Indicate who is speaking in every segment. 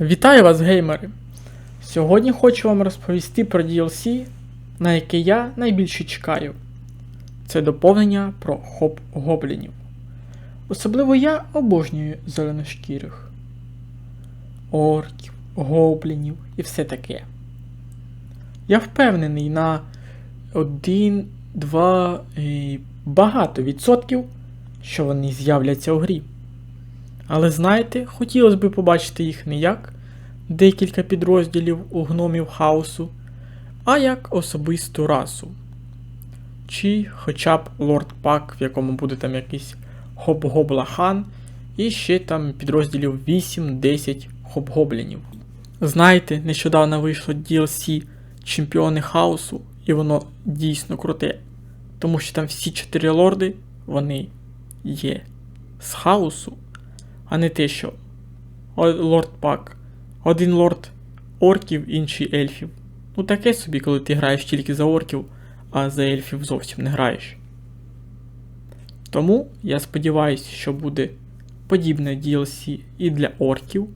Speaker 1: Вітаю вас, геймери! Сьогодні хочу вам розповісти про DLC, на яке я найбільше чекаю. Це доповнення про хоп-гоблінів. Особливо я обожнюю зеленошкірих. Орків, гоблінів і все таке. Я впевнений на 1, 2 і багато відсотків, що вони з'являться у грі. Але знаєте, хотілося б побачити їх не як декілька підрозділів у гномів хаосу, а як особисту расу. Чи хоча б лорд пак, в якому буде там якийсь хоб-гобла-хан, і ще там підрозділів 8-10 хоб-гоблінів. Знаєте, нещодавно вийшло DLC Чемпіони хаосу, і воно дійсно круте. Тому що там всі чотири лорди, вони є з хаосу, а не те, що лорд пак. Один лорд орків, інший ельфів. Ну таке собі, коли ти граєш тільки за орків, а за ельфів зовсім не граєш. Тому я сподіваюся, що буде подібне DLC і для орків,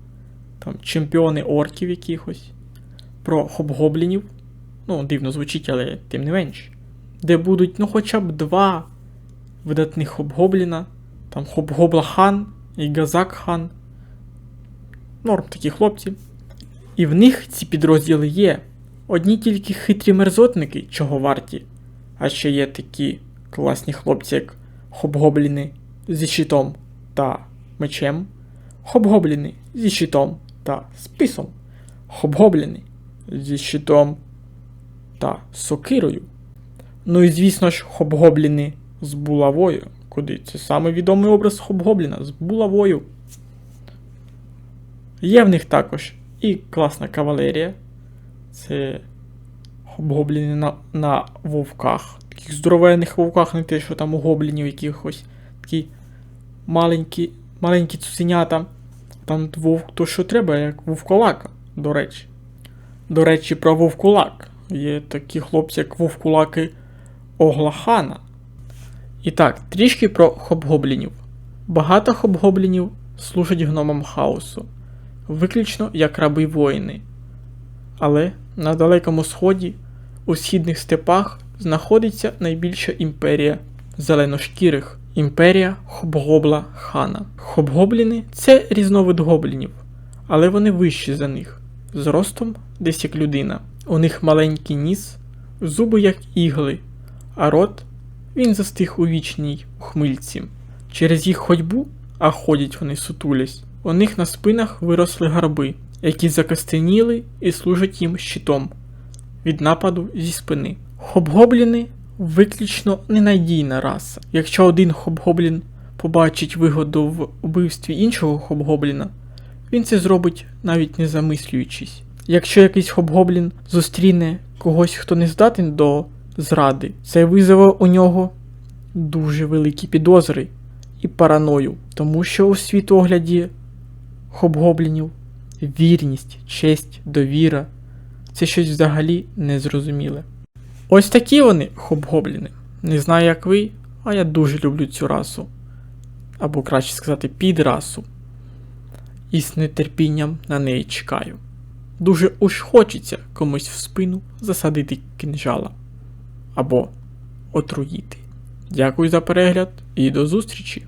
Speaker 1: там чемпіони орків якихось, про хоб-гоблінів. Ну, дивно звучить, але тим не менш. Де будуть ну хоча б два видатних хоб-гобліна, там хоб-гобла хан і газак хан. Норм такі хлопці. І в них ці підрозділи є. Одні тільки хитрі мерзотники, чого варті, а ще є такі класні хлопці, як хоб-гобліни зі щитом та мечем, хоб-гобліни зі щитом та списом, хоб-гобліни зі щитом та сокирою. Ну і звісно ж, хоб-гобліни з булавою. Куди? Це саме відомий образ хоб-гобліна з булавою. Є в них також і класна кавалерія. Це гобліни на, на вовках. Таких здоровенних вовках, не те, що там у гоблінів якихось такі маленькі, маленькі цуценята. Там вовк то, що треба, як вовкулака, до речі. До речі, про вовкулак. Є такі хлопці, як вовкулаки Оглахана. І так, трішки про хоб-гоблінів. Багато хоб-гоблінів служать гномам хаосу виключно як раби воїни. Але на Далекому Сході, у східних степах, знаходиться найбільша імперія зеленошкірих імперія Хобгобла Хана. Хобгобліни це різновид гоблінів, але вони вищі за них, зростом десь як людина. У них маленький ніс, зуби як ігли, а рот він застиг у вічній ухмильці. Через їх ходьбу, а ходять вони сутулясь, у них на спинах виросли гарби, які закостеніли і служать їм щитом від нападу зі спини. Хобгобліни виключно ненадійна раса. Якщо один хобгоблін побачить вигоду в вбивстві іншого хобгобліна, він це зробить навіть не замислюючись. Якщо якийсь хобгоблін зустріне когось, хто не здатен до зради, це визове у нього дуже великі підозри і параною, тому що у світогляді хобгоблінів вірність, честь, довіра це щось взагалі незрозуміле. Ось такі вони хобгобліни. Не знаю, як ви, а я дуже люблю цю расу. Або краще сказати, підрасу. І з нетерпінням на неї чекаю. Дуже уж хочеться комусь в спину засадити кинжала. Або отруїти. Дякую за перегляд і до зустрічі!